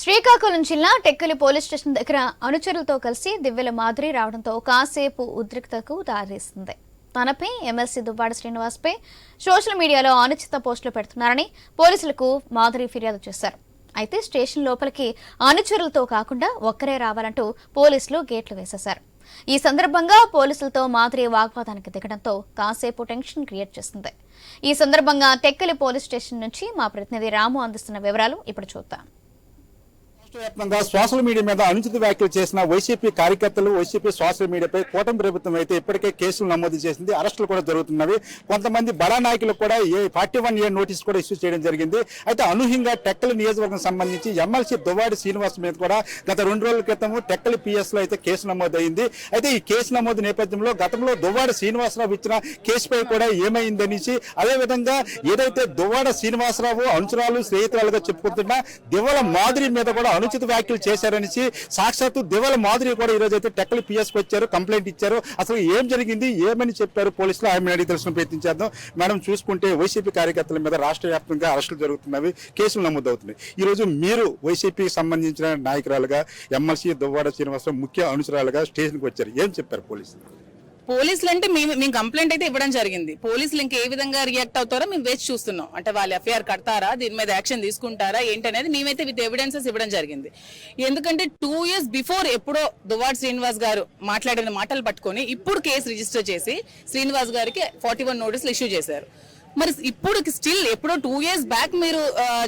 శ్రీకాకుళం జిల్లా Tekkali police station దగ్గర అనుచరులతో కలిసి దివ్యల మాధురి రావడంతో కాసేపు ఉద్రిక్తకు దారితీస్తుంది తనపై ఎమ్మెల్సీ దుబ్బాడ శ్రీనివాస్పై సోషల్ మీడియాలో అనుచిత పోస్టులు పెడుతున్నారని పోలీసులకు మాధురి ఫిర్యాదు చేశారు. అయితే స్టేషన్ లోపలికి అనుచరులతో కాకుండా ఒక్కరే రావాలంటూ పోలీసులు గేట్లు వేసేశారు. ఈ సందర్భంగా పోలీసులతో మాధురి వాగ్వాదానికి దిగడంతో కాసేపు టెన్షన్ క్రియేట్ చేస్తుంది ఈ సందర్భంగా టెక్కలి పోలీస్ స్టేషన్ నుంచి మా ప్రతినిధి రాము అందిస్తున్న వివరాలు ఇప్పుడు చూద్దాం. రాష్ట్రవ్యాప్తంగా సోషల్ మీడియా మీద అనుచిత వ్యాఖ్యలు చేసిన వైసీపీ కార్యకర్తలు వైసీపీ సోషల్ మీడియాపై కూటమి ప్రభుత్వం అయితే ఇప్పటికే కేసులు నమోదు చేసింది. అరెస్టులు కూడా జరుగుతున్నవి. కొంతమంది బడా నాయకులకు కూడా A forty one A notice కూడా ఇష్యూ చేయడం జరిగింది. అయితే అనూహ్యంగా టెక్కల నియోజకవర్గం సంబంధించి ఎమ్మెల్సీ దువ్వాడి శ్రీనివాస్ మీద కూడా గత రెండు రోజుల క్రితం టెక్కల పిఎస్లో అయితే కేసు నమోదైంది. అయితే ఈ కేసు నమోదు నేపథ్యంలో గతంలో దువ్వాడ శ్రీనివాసరావు ఇచ్చిన కేసుపై కూడా ఏమైందనేసి అదేవిధంగా ఏదైతే దువ్వాడ శ్రీనివాసరావు అనుచరాలు స్నేహితురాలుగా చెప్పుకుంటున్న దివల మాదిరి మీద కూడా అనుచిత వ్యాఖ్యలు చేశారనేసి సాక్షాత్తు దివల మాధురి కూడా ఈ రోజు అయితే టెక్కలు పిఎస్కి వచ్చారు కంప్లైంట్ ఇచ్చారు. అసలు ఏం జరిగింది ఏమని చెప్పారు పోలీసులు? ఆమె అడిగి తెలుసుకుని ప్రయత్నించేద్దాం మేడం చూసుకుంటే వైసీపీ కార్యకర్తల మీద రాష్ట్ర వ్యాప్తంగా అరెస్టులు జరుగుతున్నవి కేసులు నమోదవుతున్నాయి ఈ రోజు మీరు వైసీపీకి సంబంధించిన నాయకురాలుగా ఎమ్మెల్సీ దువ్వాడ శ్రీనివాసరావు ముఖ్య అనుచరాలుగా స్టేషన్కి వచ్చారు. ఏం చెప్పారు పోలీసులు? పోలీసులు అంటే మేము మేము కంప్లైంట్ అయితే ఇవ్వడం జరిగింది. పోలీసులు ఇంకా ఏ విధంగా రియాక్ట్ అవుతారో మేము వేచి చూస్తున్నాం. అంటే వాళ్ళు ఎఫ్ఐఆర్ కడతారా? దీని మీద యాక్షన్ తీసుకుంటారా? ఏంటనేది మేమైతే విత్ ఎవిడెన్సెస్ ఇవ్వడం జరిగింది. ఎందుకంటే టూ ఇయర్స్ బిఫోర్ ఎప్పుడో దువాడ్ శ్రీనివాస్ గారు మాట్లాడిన మాటలు పట్టుకొని ఇప్పుడు కేసు రిజిస్టర్ చేసి శ్రీనివాస్ గారికి ఫార్టీ వన్ నోటీసులు ఇష్యూ చేశారు. మరి ఇప్పుడు స్టిల్ ఎప్పుడో టూ ఇయర్స్ బ్యాక్ మీరు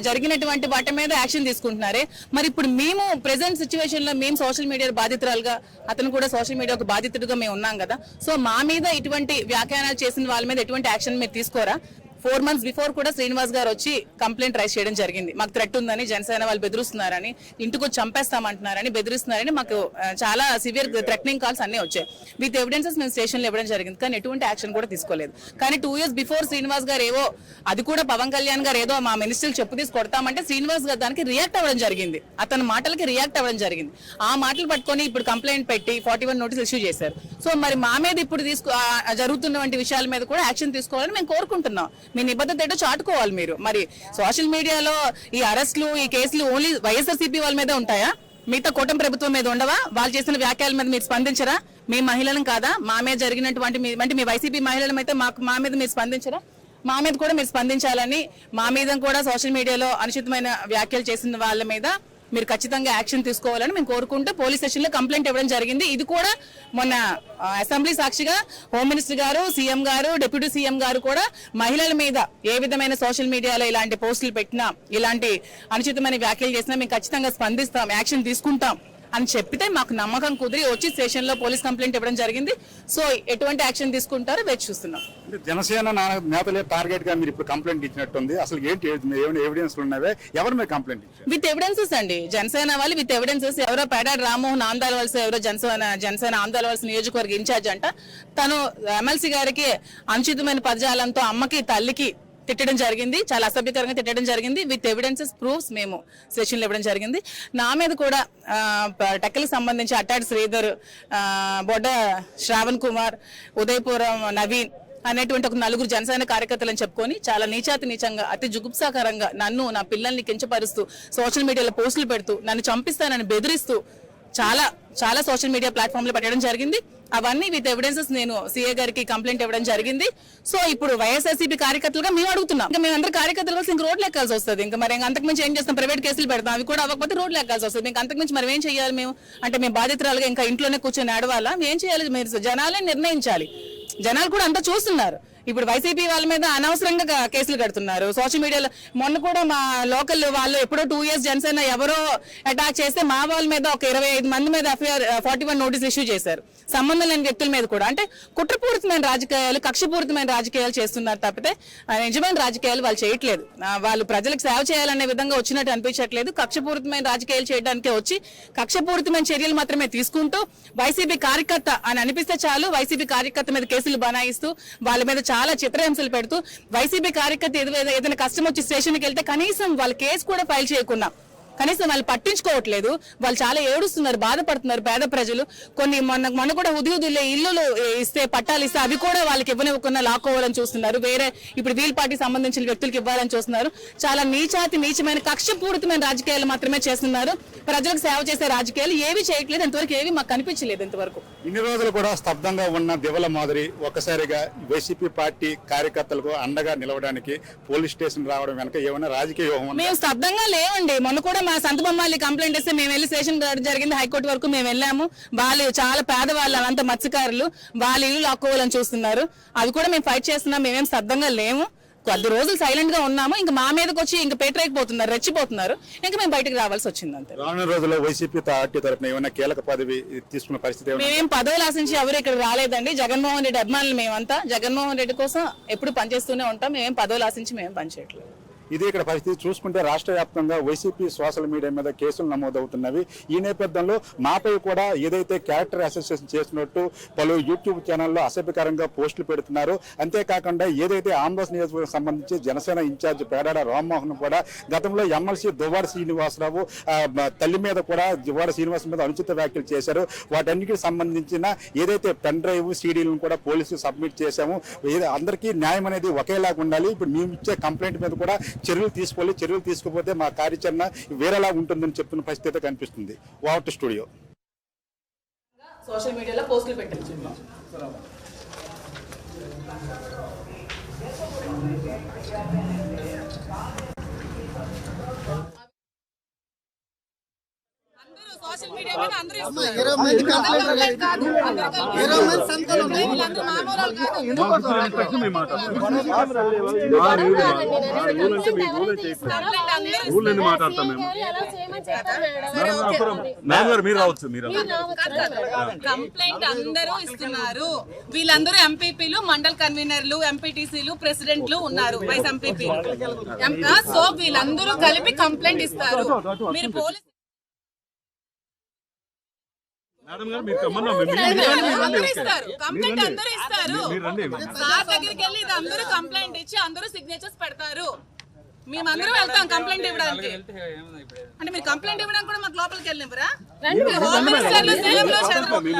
జరిగినటువంటి వాటి మీద యాక్షన్ తీసుకుంటున్నారే. మరి ఇప్పుడు మేము ప్రెసెంట్ సిచ్యువేషన్లో మేము సోషల్ మీడియా బాధితురాలుగా అతను కూడా సోషల్ మీడియా ఒక బాధితుడిగా మేము ఉన్నాం కదా. సో మా మీద ఇటువంటి వ్యాఖ్యానాలు చేసిన వాళ్ళ మీద ఎటువంటి యాక్షన్ మీరు తీసుకోరా? ఫోర్ మంత్స్ బిఫోర్ కూడా శ్రీనివాస్ గారు వచ్చి కంప్లైంట్ రైజ్ చేయడం జరిగింది. మాకు థ్రెట్ ఉందని జనసేన వాళ్ళు బెదిరిస్తున్నారని ఇంటికి వచ్చి చంపేస్తామంటున్నారని బెదిరిస్తున్నారని మాకు చాలా సివియర్ థ్రెటనింగ్ కాల్స్ అన్ని వచ్చాయి. విత్ ఎవిడెన్సెస్ మేము స్టేషన్లో ఇవ్వడం జరిగింది. కానీ ఎటువంటి యాక్షన్ కూడా తీసుకోలేదు. కానీ టూ ఇయర్స్ బిఫోర్ శ్రీనివాస్ గారు ఏవో అది కూడా పవన్ కళ్యాణ్ గారు ఏదో మా మినిస్టర్లు చెప్పు తీసి కొడతామంటే శ్రీనివాస్ గారు దానికి రియాక్ట్ అవ్వడం జరిగింది. అతని మాటలకి రియాక్ట్ అవ్వడం జరిగింది. ఆ మాటలు పట్టుకొని ఇప్పుడు కంప్లైంట్ పెట్టి ఫార్టీ వన్ నోటీస్ ఇష్యూ చేశారు. సో మరి మా మీద ఇప్పుడు తీసుకు ఆ, జరుగుతున్నటువంటి విషయాల మీద కూడా యాక్షన్ తీసుకోవాలని మేము కోరుకుంటున్నాం. మీ నిబద్ధత ఏంటో చాటుకోవాలి మీరు. మరి సోషల్ మీడియాలో ఈ అరెస్టులు ఈ కేసులు ఓన్లీ వైఎస్ఆర్సీపీ వాళ్ళ మీదే ఉంటాయా? మిగతా కూటమి ప్రభుత్వం మీద ఉండవా? వాళ్ళు చేసిన వ్యాఖ్యల మీద మీరు స్పందించరా? మీ మహిళలను కాదా? మా మీద జరిగినటువంటి మీ- అంటే మీ వైసీపీ మహిళలం అయితే మాకు మా మీద మీరు స్పందించరా? మా మీద కూడా మీరు స్పందించాలని మా మీద కూడా సోషల్ మీడియాలో అనుచితమైన వ్యాఖ్యలు చేసిన వాళ్ళ మీద మీరు ఖచ్చితంగా యాక్షన్ తీసుకోవాలని మేము కోరుకుంటూ పోలీస్ స్టేషన్లో కంప్లైంట్ ఇవ్వడం జరిగింది. ఇది కూడా మొన్న అసెంబ్లీ సాక్షిగా home minister garu CM garu deputy CM garu కూడా మహిళల మీద ఏ విధమైన సోషల్ మీడియాలో ఇలాంటి పోస్టులు పెట్టినా ఇలాంటి అనుచితమైన వ్యాఖ్యలు చేసినా మేము ఖచ్చితంగా స్పందిస్తాం యాక్షన్ తీసుకుంటాం. అని చెప్పితే మాకు నమ్మకం కుదిరి వచ్చి స్టేషన్లో పోలీస్ కంప్లైంట్ ఇవ్వడం జరిగింది. సో ఎటువంటి యాక్షన్ తీసుకుంటారో వేచి చూస్తున్నాం. జనసేన నేతలే టార్గెట్గా మీరు ఇప్పుడు కంప్లైంట్ ఇచ్చినట్టుంది. అసలు ఏంటి ఎవిడెన్స్ ఉన్నావే? ఎవరు మీరు కంప్లైంట్ విత్ ఎవిడెన్సెస్ అండి. జనసేన వాళ్ళు విత్ ఎవిడెన్సెస్ ఎవరో పేడాడు రామ్మోహన్ ఆందాల వలస ఎవరో జనసేన జనసేన ఆందాల వలస నియోజకవర్గ ఇన్ఛార్జ్ అంట. తను ఎమ్మెల్సీ గారికి అనుచితమైన పదజాలంతో అమ్మకి తల్లికి తిట్టడం జరిగింది. చాలా అసభ్యకరంగా తిట్టడం జరిగింది. విత్ ఎవిడెన్సెస్ ప్రూఫ్స్ మేము సెషన్లు ఇవ్వడం జరిగింది. నా మీద కూడా టెక్కలకు సంబంధించి అట్టాడి శ్రీధర్ బొడ్డ శ్రావణ్ కుమార్ ఉదయపురం నవీన్ అనేటువంటి ఒక నలుగురు జనసేన కార్యకర్తలను చెప్పుకొని చాలా నీచాతి నీచంగా అతి జుగుప్సాకరంగా నన్ను నా పిల్లల్ని కించపరుస్తూ సోషల్ మీడియాలో పోస్టులు పెడుతూ నన్ను చంపిస్తానని బెదిరిస్తూ చాలా చాలా సోషల్ మీడియా ప్లాట్ఫామ్లు పెట్టడం జరిగింది. అవన్నీ విత్ ఎవిడెన్సెస్ నేను సీఏ గారికి కంప్లైంట్ ఇవ్వడం జరిగింది. సో ఇప్పుడు వైఎస్ఆర్సీపీ కార్యకర్తలుగా మేము అడుగుతున్నాం. ఇంకా మేము అందరూ కార్యకర్తలు కలిసి ఇంక రోడ్లు ఎక్కాల్సి వస్తుంది. ఇంకా మరి ఇంకా అంతకుమించి ఏం చేస్తాం? ప్రైవేట్ కేసులు పెడతాం. అవి కూడా అవ్వకపోతే రోడ్లు ఎక్కాల్సి వస్తుంది. ఇంకా అంతకుమించి మరి ఏం చేయాలి మేము? అంటే మేము బాధితురాలుగా ఇంకా ఇంట్లోనే కూర్చొని ఆడవాలా ఏం చేయాలి? మీరు జనాలే నిర్ణయించాలి. జనాలు కూడా అంతా చూస్తున్నారు. ఇప్పుడు వైసీపీ వాళ్ళ మీద అనవసరంగా కేసులు కడుతున్నారు. సోషల్ మీడియాలో మొన్న కూడా మా లోకల్ వాళ్ళు ఎప్పుడో టూ ఇయర్స్ జనసేన ఎవరో అటాక్ చేస్తే మా వాళ్ళ మీద ఒక ఇరవై ఐదు మంది మీద FIR forty one notice issue చేశారు. సంబంధం లేని వ్యక్తుల మీద కూడా. అంటే కుట్రపూరితమైన రాజకీయాలు కక్షపూరితమైన రాజకీయాలు చేస్తున్నారు తప్పితే నిజమైన రాజకీయాలు వాళ్ళు చేయట్లేదు. వాళ్ళు ప్రజలకు సేవ చేయాలనే విధంగా వచ్చినట్టు అనిపించట్లేదు. కక్షపూరితమైన రాజకీయాలు చేయడానికే వచ్చి కక్షపూరితమైన చర్యలు మాత్రమే తీసుకుంటూ వైసీపీ కార్యకర్త అని అనిపిస్తే చాలు. వైసీపీ కార్యకర్త మీద కేసులు బనాయిస్తూ వాళ్ళ మీద చాలా చిత్రహింసలు పెడుతూ వైసీపీ కార్యకర్త ఏదైనా కష్టం వచ్చి స్టేషన్కి వెళ్తే కనీసం వాళ్ళ కేసు కూడా ఫైల్ చేయకుండా కనీసం వాళ్ళు పట్టించుకోవట్లేదు. వాళ్ళు చాలా ఏడుస్తున్నారు బాధపడుతున్నారు పేద ప్రజలు. కొన్ని మొన్న మొన్న కూడా ఉదిలే ఇల్లులు ఇస్తే పట్టాలు ఇస్తే అవి కూడా వాళ్ళకి ఇవ్వనివ్వకుండా లాక్కోవాలని చూస్తున్నారు. వేరే ఇప్పుడు వీల్ పార్టీ సంబంధించిన వ్యక్తులకు ఇవ్వాలని చూస్తున్నారు. చాలా నీచాతి నీచమైన కక్షపూరితమైన రాజకీయాలు మాత్రమే చేస్తున్నారు. ప్రజలకు సేవ చేసే రాజకీయాలు ఏవి చేయట్లేదు. ఇంతవరకు ఏవి మాకు కనిపించలేదు ఇంతవరకు. ఇన్ని రోజులు కూడా స్తబ్దంగా ఉన్న దివల మాదిరి ఒక్కసారిగా వైసీపీ పార్టీ కార్యకర్తలకు అండగా నిలవడానికి పోలీస్ స్టేషన్ రావడం వెనక ఏమైనా రాజకీయ వ్యూహం? మేము స్తబ్దంగా లేవండి. మొన్న కూడా మా సంత బొమ్మాలి కంప్లైంట్ ఇస్తే మేము వెళ్ళి స్టేషన్ జరిగింది. హైకోర్టు వరకు మేము వెళ్ళాము. వాళ్ళు చాలా పేదవాళ్ళు అంత మత్స్యకారులు. వాళ్ళ ఇల్లు లాక్కోవాలని చూస్తున్నారు. అవి కూడా మేము ఫైట్ చేస్తున్నాం. మేమేం స్తబ్దంగా లేము. కొద్ది రోజులు సైలెంట్గా ఉన్నాము. ఇంకా మా మీదకి వచ్చి ఇంకా పేటరైపోతున్నారు రెచ్చిపోతున్నారు. ఇంకా మేము బయటకు రావాల్సి వచ్చింది అంతే. రానున్న రోజుల్లో వైసీపీ పార్టీ తరఫున ఏమైనా కీలక పదవి తీసుకున్న పరిస్థితి మేమేం పదవులు ఆశించి ఎవరు ఇక్కడ రాలేదండి. జగన్మోహన్ రెడ్డి అభిమానులు మేమంతా. జగన్మోహన్ రెడ్డి కోసం ఎప్పుడు పనిచేస్తూనే ఉంటాం. మేమేం పదవులు ఆశించి మేము పనిచేయట్లేదు ఇది ఇక్కడ పరిస్థితి. చూసుకుంటే రాష్ట్ర వ్యాప్తంగా వైసీపీ సోషల్ మీడియా మీద కేసులు నమోదవుతున్నవి. ఈ నేపథ్యంలో మాపై కూడా ఏదైతే క్యారెక్టర్ అసోసియేషన్ చేసినట్టు పలు యూట్యూబ్ ఛానల్లో అసభ్యకరంగా పోస్టులు పెడుతున్నారు. అంతేకాకుండా ఏదైతే ఆంధ్రప్రదేశ్ నియోజకవర్గం సంబంధించి జనసేన ఇన్ఛార్జ్ పేడాడ రామ్మోహన్ కూడా గతంలో ఎమ్మెల్సీ దువ్వాడ శ్రీనివాసరావు తల్లి మీద కూడా దువ్వాడ శ్రీనివాస్ మీద అనుచిత వ్యాఖ్యలు చేశారు. వాటన్నిటికి సంబంధించిన ఏదైతే పెన్ డ్రైవ్ సీడీలను కూడా పోలీసులు సబ్మిట్ చేశాము. అందరికీ న్యాయం అనేది ఒకేలాగా ఉండాలి. ఇప్పుడు మేము ఇచ్చే కంప్లైంట్ మీద కూడా చర్యలు తీసుకోవాలి చర్యలు తీసుకోకపోతే మా కార్యాచరణ వేరేలా ఉంటుందని చెప్తున్న పరిస్థితి కనిపిస్తుంది. What studio. సోషల్ మీడియాలో పోస్టులు పెట్టచ్చు మీద అందరూ ఇరవై మంది కంప్లైంట్ కాదు ఇరవై మంది సంతకాలు ఉన్నాయి వీళ్ళందరూ మామూలు వాళ్ళు కాదు ఊళ్ళని మాట్లాడతాం మేము. మేడం. గారు మీరు రావచ్చు మీరు కంప్లైంట్ అందరూ ఇస్తున్నారు. వీళ్ళందరూ ఎంపీపీలు మండల్ కన్వీనర్లు ఎంపీటీసీలు ప్రెసిడెంట్లు ఉన్నారు. వైస్ ఎంపీపీలు సో వీళ్ళందరూ కలిపి కంప్లైంట్ ఇస్తారు. మీరు పోలీస్ మేడం గారు మీరు కమ్మన్నా అందరూ. ఇస్తారు కంప్లైంట్ అందరూ ఇస్తారు. మీరు రండి. సార్ దగ్గరికి వెళ్ళి ఇది అందరూ కంప్లైంట్ ఇచ్చి అందరూ సిగ్నేచర్స్ పెడతారు. మేమందరూ వెళ్తాం కంప్లైంట్ ఇవ్వడానికి. అంటే మీరు కంప్లైంట్ ఇవ్వడానికి కూడా మాకు లోపలికి వెళ్ళినవరా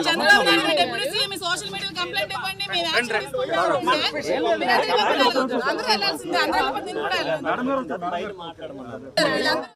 Chandrababu Naidu deputy CM social media complaint ఇవ్వండి మేము యాక్షన్ తీసుకుంటాం? అందరూ వెళ్ళాల్సిందే అందరూ వెళ్ళిపోతే నేను కూడా వెళ్ళాలి. వీళ్ళందరూ